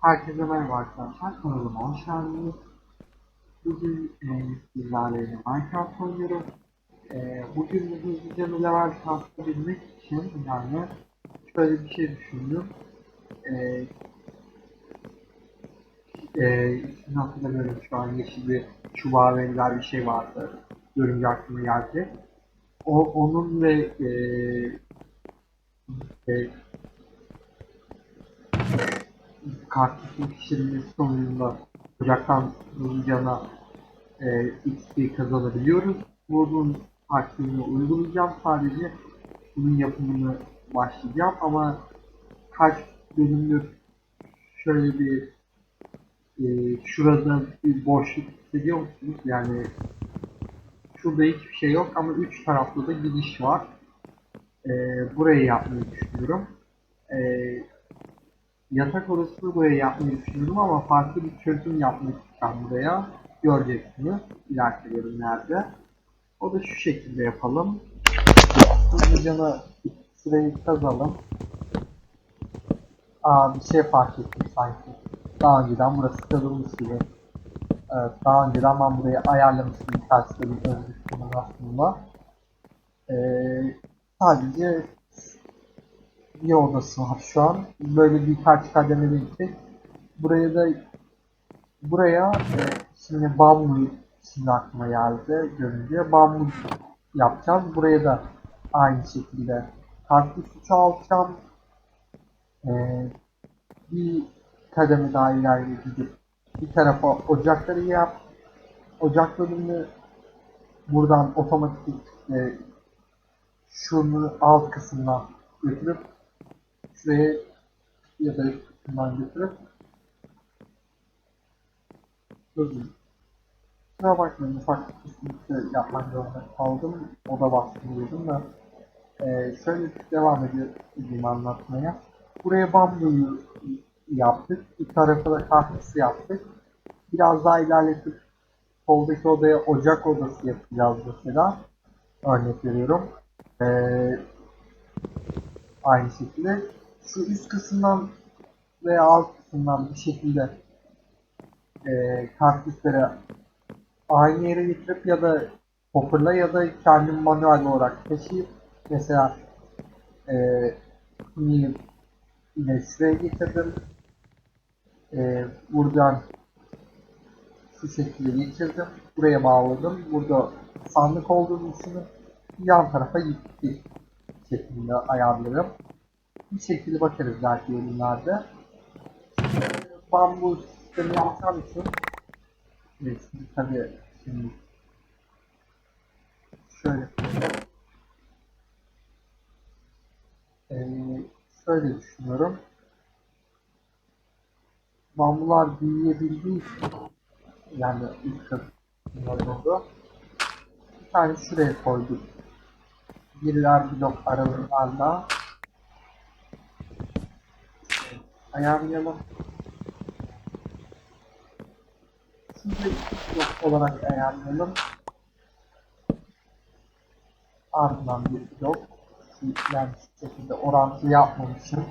Herkese merhaba arkadaşlar. Kanalıma hoş geldiniz. Bugün e, sizlerle Minecraft oynuyorum. E, bugün bu hızlıca bir level kastırabilmek için yani şöyle bir şey düşündüm. E, e, ismini hatırlamıyorum şu an yeşil bir çubuğa benzer bir şey vardı. Görünce aklıma geldi. O, onun ve e, e, kartuşun pişirilmesi sonucunda ocaktan hızlıcana e, XP kazanabiliyoruz. Bunun taktiğini uygulayacağım sadece bunun yapımını başlayacağım ama kaç bölümdür şöyle bir e, şurada bir boşluk hissediyor musunuz? Yani şurada hiçbir şey yok ama üç tarafta da gidiş var. E, burayı yapmayı düşünüyorum. E, yatak odasını buraya yapmayı düşünüyorum ama farklı bir çözüm yapmak istiyorum buraya. Göreceksiniz ileriki bölümlerde. O da şu şekilde yapalım. Hızlıca sırayı kazalım. Aa bir şey fark ettim sanki. Daha önceden burası kazılmış gibi. Evet, daha önceden ben burayı ayarlamıştım birkaç bölüm öncesinden aslında. Ee, sadece bir odası var şu an. Böyle birkaç kademeli gittik. Buraya da buraya e, şimdi bambu şimdi aklıma geldi görünce bambu yapacağız. Buraya da aynı şekilde kaktüsü çoğaltacağım. E, bir kademe daha ileride gidip bir tarafa ocakları yap. Ocak bölümünü buradan otomatik e, şunu alt kısmına götürüp şuraya ya da şundan götürüp Özür Kusura bakmayın ufak kesinlikle yapmak zorunda kaldım. Oda bastırıyordum da. Ee, şöyle devam edeyim anlatmaya. Buraya bambuyu yaptık. Bir tarafa da kaktüsü yaptık. Biraz daha ilerletip soldaki odaya ocak odası yapacağız mesela. Örnek veriyorum. Ee, aynı şekilde şu üst kısımdan veya alt kısımdan bir şekilde e, kaktüsleri aynı yere getirip ya da hopperla ya da kendim manuel olarak taşıyıp mesela e, bunu yine şuraya getirdim. E, buradan şu şekilde getirdim. Buraya bağladım. Burada sandık olduğunu düşünün. Yan tarafa gitti şeklinde ayarlarım. Bir şekilde bakarız belki ürünlerde. Bambu sistemi yapacağım için Evet, şimdi tabii şimdi şöyle ee, şöyle düşünüyorum. Bambular büyüyebildiği için yani ilk oldu. Bir tane şuraya koyduk. Birler blok aralarında ayarlayalım. Şimdi blok olarak ayarlayalım. Ardından bir blok. Yani şu şekilde orantı yapmamışım.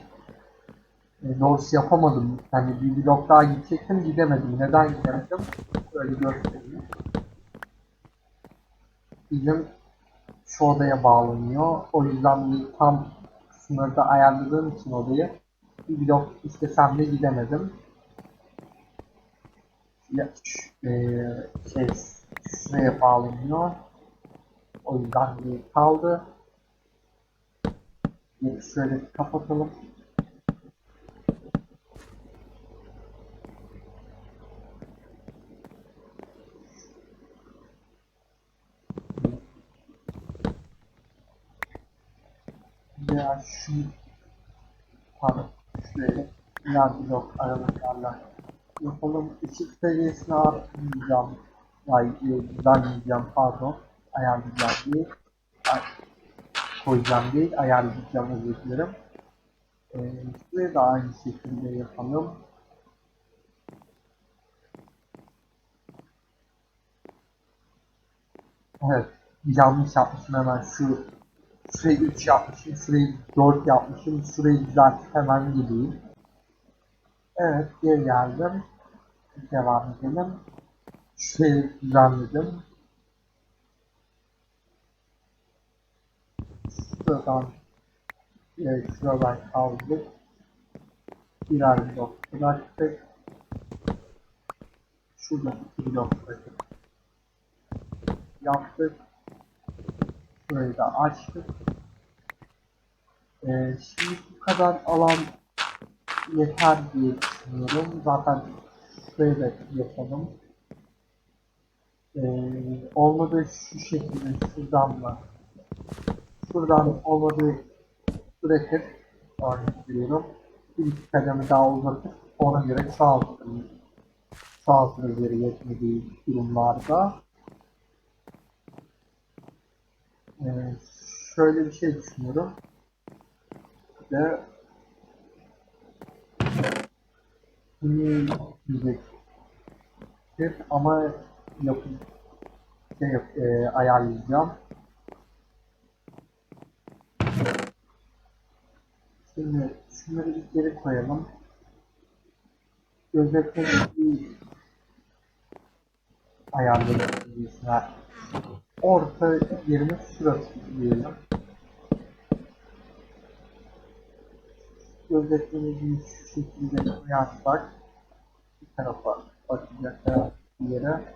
E, doğrusu yapamadım. Yani bir blok daha gidecektim gidemedim. Neden gidemedim? Böyle göstereyim. Bizim şu odaya bağlanıyor. O yüzden tam sınırda ayarladığım için odayı bir blok istesem de gidemedim. Ya, e, şey şuraya bağlanıyor. O yüzden bir kaldı. Bir şöyle kapatalım. Ya şu pardon şuraya iner blok aralıklarla yapalım. Işık seviyesini arttıracağım. Ay, düzenleyeceğim pardon. Ayarlayacağım değil. Ay, koyacağım değil. Ayarlayacağım özür dilerim. Ee, da aynı şekilde yapalım. Evet. Yanlış yapmışım hemen şu şurayı 3 yapmışım, şurayı 4 yapmışım, şurayı düzeltip hemen gideyim. Evet, geri geldim. Devam edelim. Şurayı düzenledim. Şuradan e, şuradan kaldık. Birer blok bıraktık. Şurada iki blok bırakıp yaptık. Şurayı da açtık. E, şimdi bu kadar alan yeter diye düşünüyorum. Zaten şurayı da yapalım. Ee, olmadı şu şekilde şuradan mı? Şuradan olmadı bırakıp örnek veriyorum. Bir iki kademe daha uzatıp ona göre çoğaltırım. Çoğaltır üzeri yetmediği durumlarda. Ee, şöyle bir şey düşünüyorum. De Şimdi diyecektir ama yapı şey yap, e, ayarlayacağım. Şimdi şunları bir geri koyalım. Gözetmeyi ayarlayabilirsiniz. Orta yerimiz şurası diyelim. Gözetmemizi şu şekilde koyarsak bir tarafa bakacak bir yere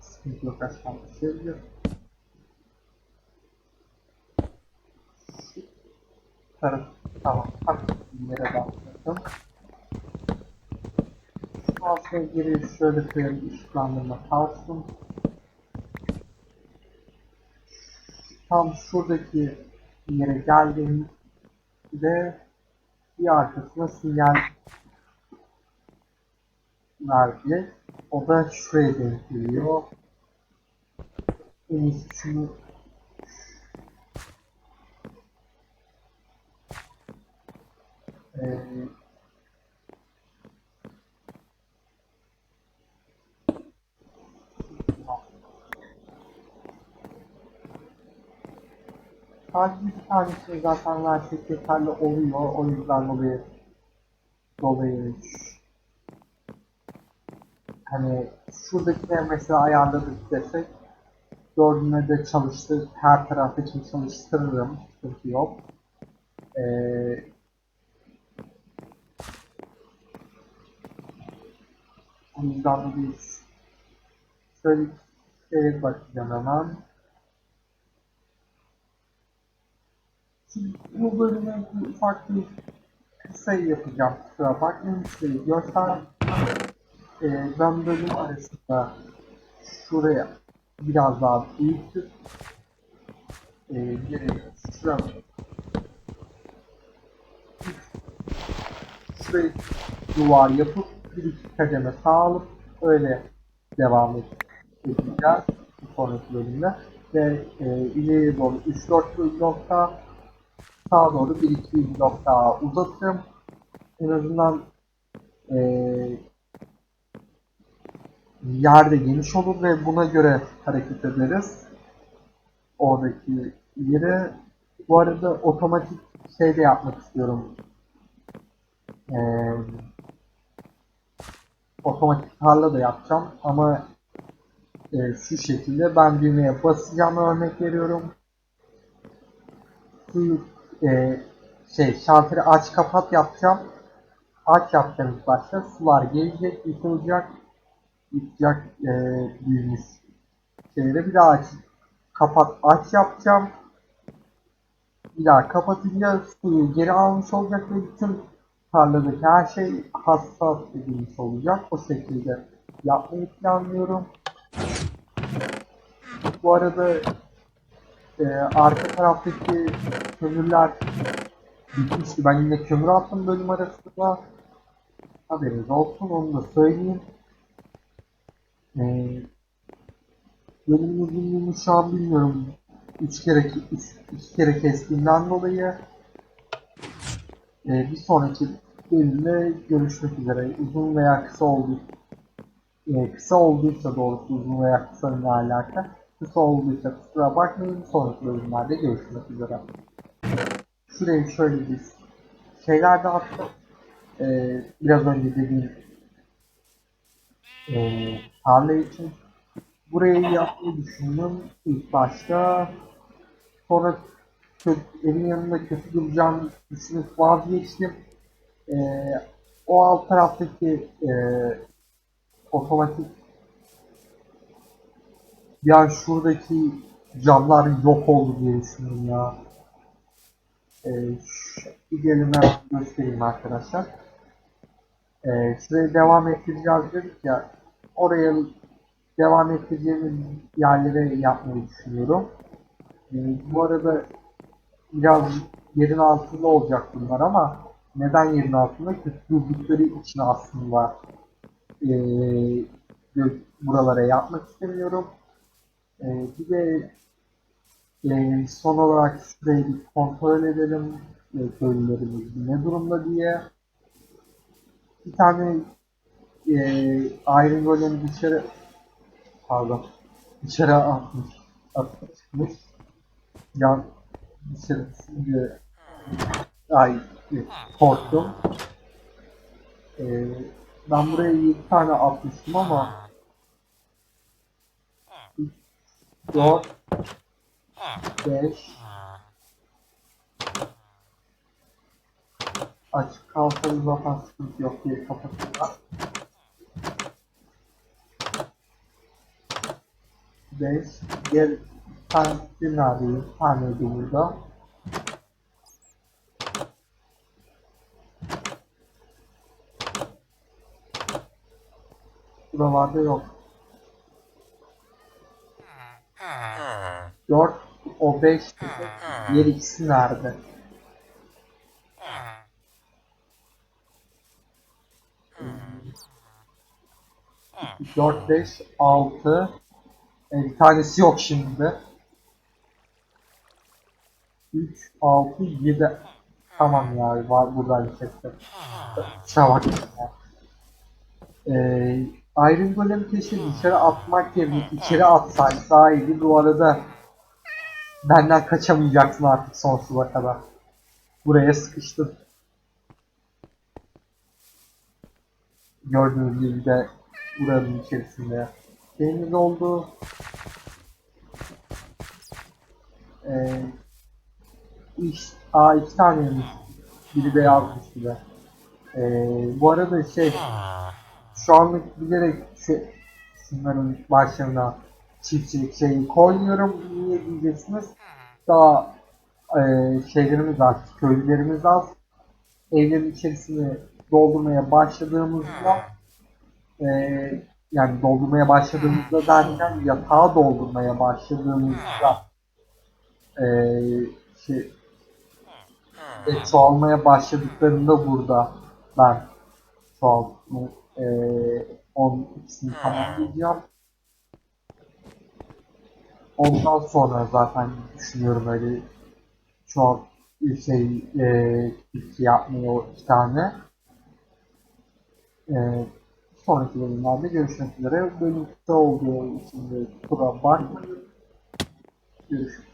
sıkıntı yok aşağıda düşebilir. Şu taraf tamam tak bir yere bastırdım. Altına geri şöyle koyalım ışıklandırma kalsın. Tam şuradaki yere geldiğimde bir arkasına sinyal verdi. O da şuraya denk geliyor. En iyisi şunu Ee, Sadece bir tanesi zaten versek yeterli oluyor. O yüzden dolayı dolayı hani şuradakine mesela ayarladık desek dördüne de çalıştı. Her taraf için çalıştırırım. Sıkıntı yok. Ee, o yüzden dolayı şöyle bir bakacağım hemen. Şimdi bu bölüme bir ufak bir kısa yapacağım. Kusura bakmayın. Göster. Ee, ben bölüm arasında şuraya biraz daha büyütüp ee, geri şuraya şurayı duvar yapıp bir iki kademe sağ öyle devam edeceğiz bir sonraki bölümde ve e, ileri doğru 3-4 nokta sağa doğru 1-2 blok daha uzatırım. En azından e, yer de geniş olur ve buna göre hareket ederiz. Oradaki yere. Bu arada otomatik şey de yapmak istiyorum. E, otomatik tarla da yapacağım ama e, şu şekilde ben düğmeye basacağım örnek veriyorum. Şu e, şey şalteri aç kapat yapacağım. Aç yapacağım başta. Sular gelecek, yıkılacak. Yıkacak e, büyümüş şeyleri. Bir daha aç, kapat aç yapacağım. Bir daha kapatınca suyu geri almış olacak ve bütün tarladaki her şey hassas edilmiş olacak. O şekilde yapmayı planlıyorum. Bu arada e, arka taraftaki kömürler bitmişti. Ben yine kömür attım bölüm arasında. Haberiniz olsun onu da söyleyeyim. E, bölümün uzunluğunu şu an bilmiyorum. 3 kere üç, iki kere kestiğimden dolayı e, bir sonraki bölümde görüşmek üzere. Uzun veya kısa oldu. E, kısa olduysa doğrusu uzun veya kısa ne alaka. Kısa olduysa kusura bakmayın. Sonraki bölümlerde görüşmek üzere. Şurayı şöyle bir şeyler de attım. E, biraz önce dediğim e, tarla için. Burayı yapmayı düşündüm ilk başta. Sonra kötü, evin yanında kötü duracağını düşünüp vazgeçtim. E, o alt taraftaki e, otomatik ya şuradaki camlar yok oldu diye düşündüm ya. Ee, şu- bir gelin göstereyim arkadaşlar. Ee, şuraya devam ettireceğiz dedik ya. Oraya devam ettireceğimiz yerlere yapmayı düşünüyorum. Ee, bu arada biraz yerin altında olacak bunlar ama neden yerin altında? Durdukları için aslında ee, gö- buralara yapmak istemiyorum. Ee, bir de e, son olarak şurayı bir kontrol edelim. E, köylülerimiz ne durumda diye. Bir tane e, Iron Golem dışarı pardon dışarı atmış atmış. Yan dışarı çünkü ay e, korktum. E, ben buraya 7 tane atmıştım ama 4 5 açık kalsa zaten sıkıntı yok diye kapatıyorlar. 5 diğer bir tane nerede? Bir taneydi burada. Buralarda yok. 4 o 5 diğer ikisi nerede? Dört, beş, altı. E, bir tanesi yok şimdi. 3, 6, 7. Tamam ya var buradan kestim. Kusura bakmayın ya. Ee, Iron Golem keşke dışarı atmak yerine içeri atsaydı daha iyiydi. Bu arada benden kaçamayacaksın artık sonsuza kadar. Buraya sıkıştım. Gördüğünüz gibi de buranın içerisinde şeyimiz oldu. Ee, iş, aa iki taneymiş. Biri beyazmış bir de. Ee, bu arada şey şu anlık bilerek şu, şunların başlarına çiftçilik şeyi koymuyorum. Niye diyeceksiniz? Daha e, şeylerimiz az, köylülerimiz az. Evlerin içerisini doldurmaya başladığımızda e, yani doldurmaya başladığımızda derken yatağı doldurmaya başladığımızda e, şey e, çoğalmaya başladıklarında burada ben çoğaltma e, onun ikisini tamamlayacağım. Ondan sonra zaten düşünüyorum öyle çoğalt şey e, iki yapmayı o iki tane. E, sonraki bölümlerde görüşmek üzere. Bölüm kısa olduğu için de kusura bakmayın. Görüşürüz.